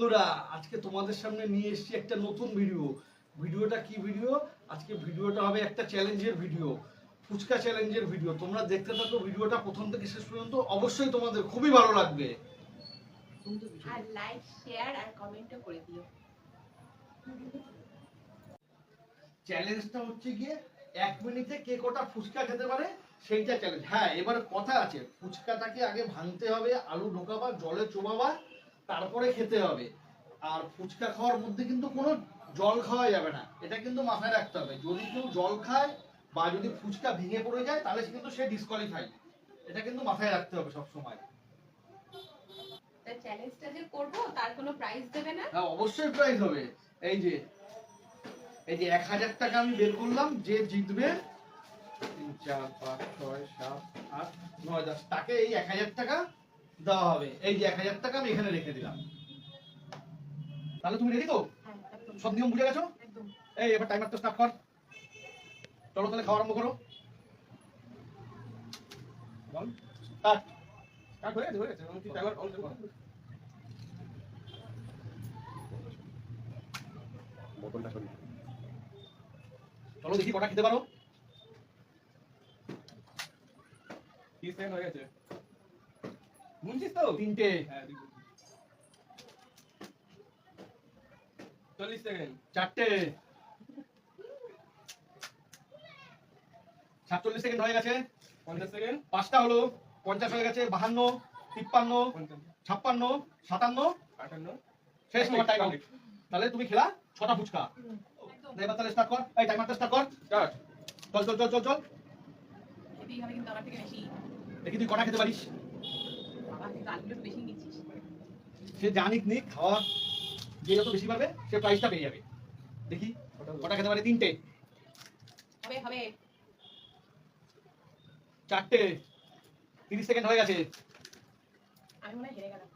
বন্ধুরা আজকে তোমাদের সামনে নিয়ে এসেছি একটা নতুন ভিডিও ভিডিওটা কি ভিডিও আজকে ভিডিওটা হবে একটা চ্যালেঞ্জের ভিডিও ফুচকা চ্যালেঞ্জের ভিডিও তোমরা দেখতে থাকো ভিডিওটা প্রথম থেকে শেষ পর্যন্ত অবশ্যই তোমাদের খুবই ভালো লাগবে। আর লাইক শেয়ার আর কমেন্টও করে দিও। চ্যালেঞ্জটা হচ্ছে গিয়ে এক মিনিটে কে কটা ফুচকা খেতে পারে সেইটা চ্যালেঞ্জ হ্যাঁ এবার কথা আছে। ফুচকাটাকে আগে ভাঙতে হবে আলু ঢোকাবা জলে চোবাবা তারপরে খেতে হবে। আর ফুচকা খাওয়ার মধ্যে কিন্তু কোনো জল খাওয়া যাবে না। এটা কিন্তু মাথায় রাখতে হবে। যদি কেউ জল খায় বা যদি ফুচকা ভেঙে পড়ে যায় তাহলে কিন্তু সে ডিসকোয়ালিফাই এটা কিন্তু মাথায় রাখতে হবে সব সময় চ্যালেঞ্জটা যে করব তার কোনো প্রাইজ দেবে না? হ্যাঁ অবশ্যই প্রাইজ হবে। এই যে এই যে এক হাজার টাকা আমি বের করলাম যে জিতবে তিন চার পাঁচ ছয় সাত আট নয় দশ তাকে এই এক হাজার টাকা দেওয়া হবে। এই যে এক হাজার টাকা আমি এখানে রেখে দিলাম। তাহলে তুমি রেডি তো? হ্যাঁ সব নিয়ম বুঝে গেছো? এই এবার টাইমারটা স্টার্ট কর। চলো তাহলে খাওয়া আরম্ভ করো। বল। স্টার্ট কাট হয়ে গেছে হয়ে গেছে। আমি টাইমার অন করব বোতলটা সরিয়ে চলো দেখি কটা খেতে পারো। 30 সেকেন্ড হয়ে গেছে? মুনছিস তো? তিনটে। হ্যাঁ দেখি। 40 সেকেন্ড। চারটে। সাতচল্লিশ সেকেন্ড হয়ে গেছে। 50 সেকেন্ড। পাঁচটা হলো পঞ্চাশ হয়ে গেছে বাহান্ন তিপ্পান্ন ছাপ্পান্ন সাতান্ন। 58 শেষ তোমার টাইম তাহলে তুমি খেলা ছটা ফুচকা। এবার তাহলে স্টার্ট কর। এই টাইমারটা স্টার্ট কর। চল চল চল চল চল। এটাই হবে কিন্তু আমার থেকে বেশি। দেখি তুই কটা খেতে পারিস বাবা কিন্তু আলুগুলো একটু বেশি নিচ্ছিস সে জানিক নিক খাওয়া যে যত বেশি পারবে সে প্রাইসটা পেয়ে যাবে। দেখি কটা খেতে পারে? তিনটে। হবে হবে। চারটে। তিরিশ সেকেন্ড হয়ে গেছে। আমি মনে হেরে গেলাম।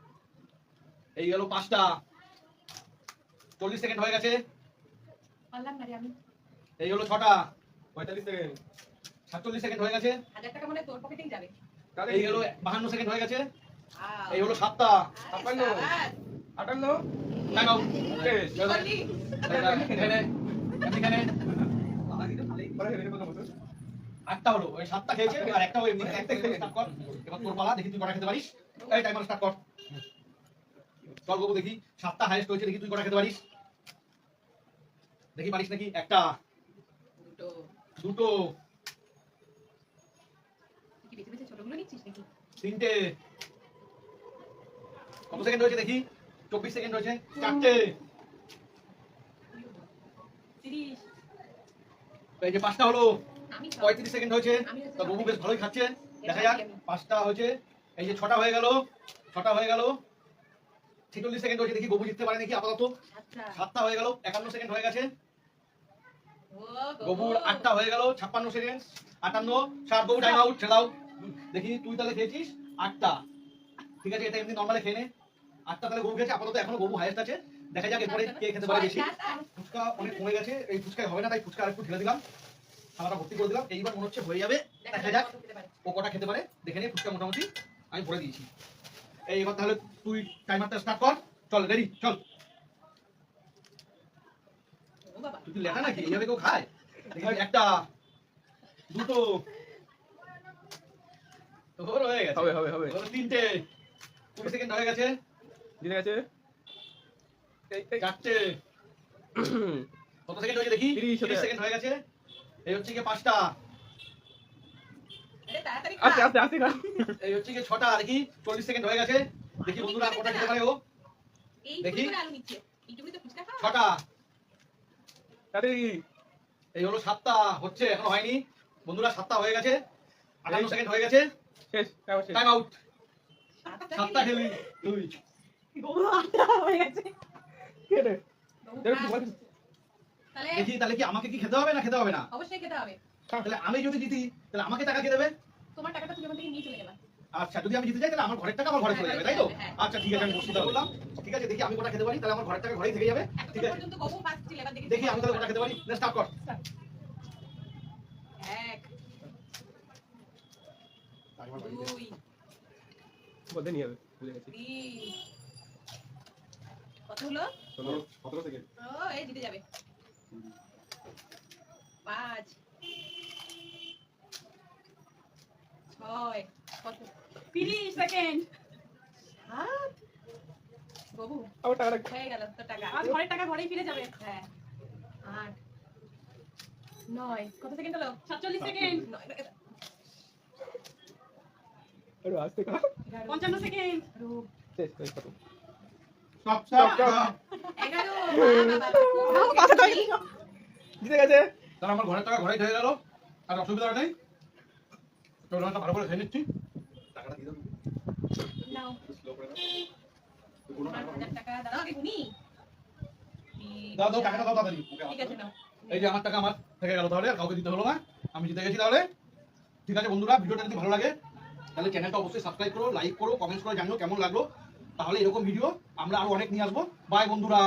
এই গেল পাঁচটা। চল্লিশ সেকেন্ড হয়ে গেছে। পারলাম না রে আমি। এই হলো ছটা। 45 সেকেন্ড। সাতচল্লিশ সেকেন্ড হয়ে গেছে। হাজার টাকা মনে তোর পকেটেই যাবে। তাহলে এই হলো বাহান্ন সেকেন্ড হয়ে গেছে। এই হলো সাতটা। ছাপ্পান্ন। সাবাস। 58 টাইম আউট শেষ কি করলি? এখানে এখানে পরে হেরে কথা বলতো আটটা হলো ওই সাতটা খেয়েছে আর একটা ওই এমনি একটা থেকে স্টার্ট কর। এবার তোর পালা দেখি তুই কটা খেতে পারিস। এই টাইমার স্টার্ট কর। চল দেখি। সাতটা হাইয়েস্ট হয়েছে দেখি তুই কটা খেতে পারিস। দেখি পারিস নাকি? একটা। দুটো। তিনটে। কত সেকেন্ড হয়েছে দেখি? চব্বিশ সেকেন্ড হয়েছে চারটে। এই যে পাঁচটা হলো পঁয়ত্রিশ সেকেন্ড হয়েছে। তা বাবু বেশ ভালোই খাচ্ছে। দেখা যাক পাঁচটা হয়েছে। এই যে ছটা হয়ে গেল ছটা হয়ে গেল। ছেচল্লিশ সেকেন্ড হয়েছে দেখি গবু জিততে পারে নাকি আপাতত? সাতটা। হয়ে গেল একান্ন সেকেন্ড হয়ে গেছে। গবুর আটটা হয়ে গেল ছাপ্পান্ন সেকেন্ড আটান্ন। ষাট গবু টাইম আউট ছেড়াও দেখি তুই তাহলে খেয়েছিস? আটটা। ঠিক আছে এটা এমনি নর্মালে খেয়ে নে। আটটা তাহলে গবু খেয়েছে আপাতত এখনও গবু হাইয়েস্ট আছে। দেখা যাক এরপরে কে খেতে পারে বেশি। ফুচকা অনেক কমে গেছে এই ফুচকায় হবে না তাই ফুচকা আরেকটু ঢেলে দিলাম। থালাটা ভর্তি করে দিলাম এইবার মনে হচ্ছে হয়ে যাবে। দেখা যাক। ও কটা খেতে পারে। দেখে নিয়ে ফুচকা মোটামুটি আমি ভরে দিয়েছি। এই এবার তাহলে তুই টাইমারটা স্টার্ট কর। চল রেডি চল। তুই লেখা নাকি? এইভাবে কেউ খায়? একটা দুটো। হয়ে গেছে। হবে হবে হবে। তিনটে। কুড়ি সেকেন্ড হয়ে গেছে। জিতে গেছে? চারটে কত সেকেন্ড হয়েছে দেখি? তিরিশ হতে- তিরিশ সেকেন্ড হয়ে গেছে। এই হচ্ছে গিয়ে পাঁচটা। আরে তাড়াতাড়ি খা। আস্তে আস্তে আস্তে এই হচ্ছে গিয়ে ছটা দেখি। চল্লিশ সেকেন্ড হয়ে গেছে। দেখি বন্ধুরা কটা খেতে পারে ও। এই দেখি। ছটা। তাড়াতাড়ি। এই হলো সাতটা। হচ্ছে এখনও হয়নি। বন্ধুরা সাতটা হয়ে গেছে। আটান্ন সেকেন্ড হয়ে গেছে। শেষ টাইম আউট সাতটা খেলি। খেলি দেখ তাহলে কি আমাকে কি খেতে হবে না খেতে হবে না? অবশ্যই খেতে হবে। তাহলে আমি যদি জিতি তাহলে আমাকে টাকা কে দেবে? তোমার টাকাটা তুমি ওখান নিয়ে চলে যাবে। আচ্ছা যদি আমি জিতে যাই তাহলে আমার ঘরের টাকা আমার ঘরে চলে যাবে তাই তো? হ্যাঁ। আচ্ছা ঠিক আছে আমি বললাম ঠিক আছে দেখি আমি কোটা খেতে পারি তাহলে আমার ঘরের টাকা ঘরেই থেকে যাবে। ঠিক আছে। দেখি। দেখি আমি তাহলে কোটা খেতে পারি। স্টার্ট কর। এক দুই বলতে নিয়ে যাবে ভুলে গেছি। তিন কত হলো সতেরো থেকে? ও এই জিতে যাবে। পাঁচ ছয় তিরিশ সেকেন্ড। সাত। বাবু আবার টাকাটা হয়ে গেল তো টাকা। আর ঘরের টাকা ঘরেই ফিরে যাবে। হ্যাঁ। আট নয় কত সেকেন্ড হলো? সাতচল্লিশ সেকেন্ড। আসতে পঞ্চান্ন সেকেন্ড। শেষ শেষ জিতে টাকাটা দাও টাকাটা এই যে আমার টাকা আমার থেকে গেল তাহলে, কাউকে দিতে হলো না। আমি জিতে গেছি তাহলে। ঠিক আছে বন্ধুরা, ভিডিওটা যদি ভালো লাগে, তাহলে চ্যানেলটা অবশ্যই সাবস্ক্রাইব করো লাইক করো কমেন্টস করে, জানিও কেমন লাগল। তাহলে এরকম ভিডিও আমরা আরও অনেক নিয়ে আসব। বাই বন্ধুরা।